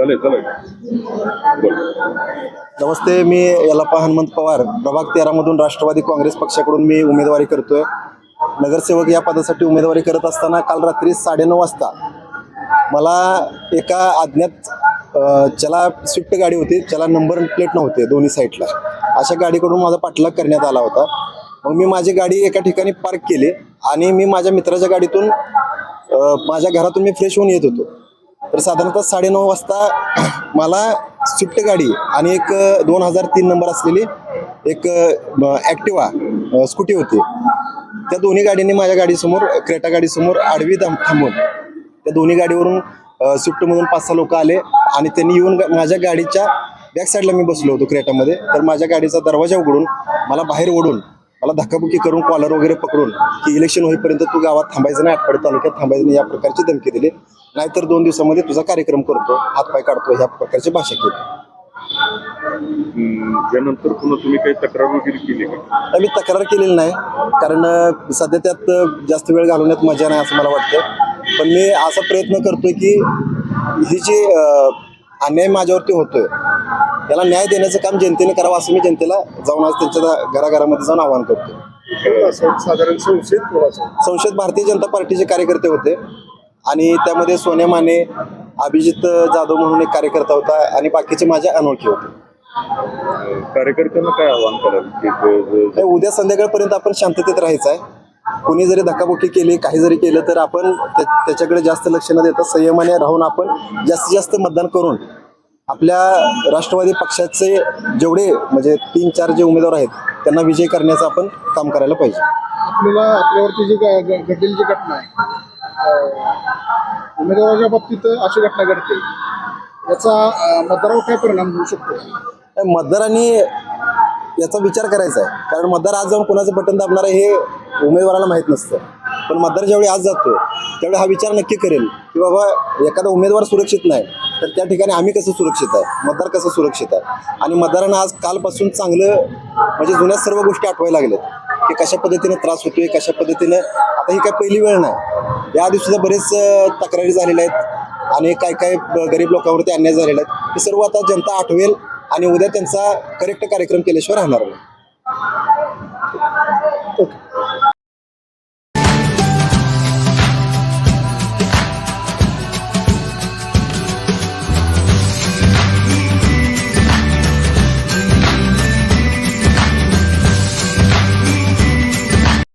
चालेल चालेल. बोल. नमस्ते मी यल्लाप्पा हनुमंत पवार. प्रभाग तेरामधून राष्ट्रवादी काँग्रेस पक्षाकडून मी उमेदवारी करतोय. नगरसेवक या पदासाठी उमेदवारी करत असताना काल रात्री साडेनऊ वाजता मला एका अज्ञात ज्याला स्विफ्ट गाडी होती ज्याला नंबर प्लेट नव्हते दोन्ही साईडला. अशा गाडीकडून माझा पाठलाग करण्यात आला होता. मग मी माझी गाडी एका ठिकाणी पार्क केली आणि मी माझ्या मित्राच्या गाडीतून माझ्या घरातून मी फ्रेश होऊन येत होतो. तर साधारणतः साडेनऊ वाजता मला स्विफ्ट गाडी आणि एक दोन हजार तीन नंबर असलेली एक ॲक्टिवा स्कूटी होती. त्या दोन्ही गाडीने माझ्या गाडीसमोर क्रेटा गाडीसमोर आडवी थांबून त्या दोन्ही गाडीवरून स्विफ्टमधून पाच सहा लोक आले आणि त्यांनी येऊन माझ्या गाडीच्या बॅक साईडला मी बसलो होतो क्रेटामध्ये. तर माझ्या गाडीचा दरवाजा उघडून मला बाहेर ओढून मला धक्काबुक्की करून कॉलर वगैरे पकडून की इलेक्शन होईपर्यंत तू गावात थांबायचं नाही आठवडे तालुक्यात थांबायचं नाही या प्रकारची धमकी दिली. नाहीतर दोन दिवसामध्ये तुझा कार्यक्रम करतो हातपाय काढतो ह्या प्रकारची भाषा केली. यानंतर पुन्हा तुम्ही काही तक्रार वगैरे केली का? मी तक्रार केलेली नाही कारण सध्या त्यात जास्त वेळ घालवण्यात मजा नाही असं मला वाटतं पण मी असा प्रयत्न करतोय की ही जी अन्याय माझ्यावरती होतोय त्याला न्याय देण्याचं काम जनतेने करावं असं मी जनतेला जाऊन आज त्यांच्या घराघरामध्ये जाऊन आवाहन करतो साधारण संशयित संसद भारतीय जनता पार्टीचे कार्यकर्ते होते. आणि त्यामध्ये सोन्या माने अभिजित जाधव म्हणून एक कार्यकर्ता होता आणि बाकीचे माझ्या अनोळखी होते. कार्यकर्त्यांना काय आव्हान कराल की ज- ज- उद्या संध्याकाळपर्यंत आपण शांततेत राहायचं आहे. कोणी जरी धक्काबुक्की केली काही जरी केलं तर आपण त्या- त्याच्याकडे जास्त लक्ष न देता संयमाने राहून आपण जास्तीत जास्त मतदान करून आपल्या राष्ट्रवादी पक्षाचे जेवढे म्हणजे तीन चार जे उमेदवार आहेत त्यांना विजय करण्याचं आपण काम करायला पाहिजे. आपल्याला आपल्यावरती जी घडलेली जी घटना आहे उमेदवाराच्या बाबतीत अशी घटना घडते. याचा मतदारावर काय परिणाम होऊ शकतो? मतदारांनी याचा विचार करायचा आहे. कारण मतदार आज जाऊन कोणाचं बटन दाबणार आहे हे उमेदवाराला माहीत नसतं. पण मतदार ज्यावेळी आज जातो त्यावेळी हा विचार नक्की करेल की बाबा एखादा उमेदवार सुरक्षित नाही. तर त्या ठिकाणी आम्ही कसं सुरक्षित आहे? मतदार कसं सुरक्षित आहे? आणि मतदारांना आज कालपासून चांगलं म्हणजे जुन्या सर्व गोष्टी आठवायला लागल्यात की कशा पद्धतीनं त्रास होतोय कशा पद्धतीनं आता ही काय पहिली वेळ नाही. याआधी सुद्धा बरेच तक्रारी झालेल्या आहेत आणि काय काय गरीब लोकांवरती अन्याय झालेला आहे. हे सर्व आता जनता आठवेल आणि उद्या त्यांचा करेक्ट कार्यक्रम केल्याशिवाय राहणार नाही.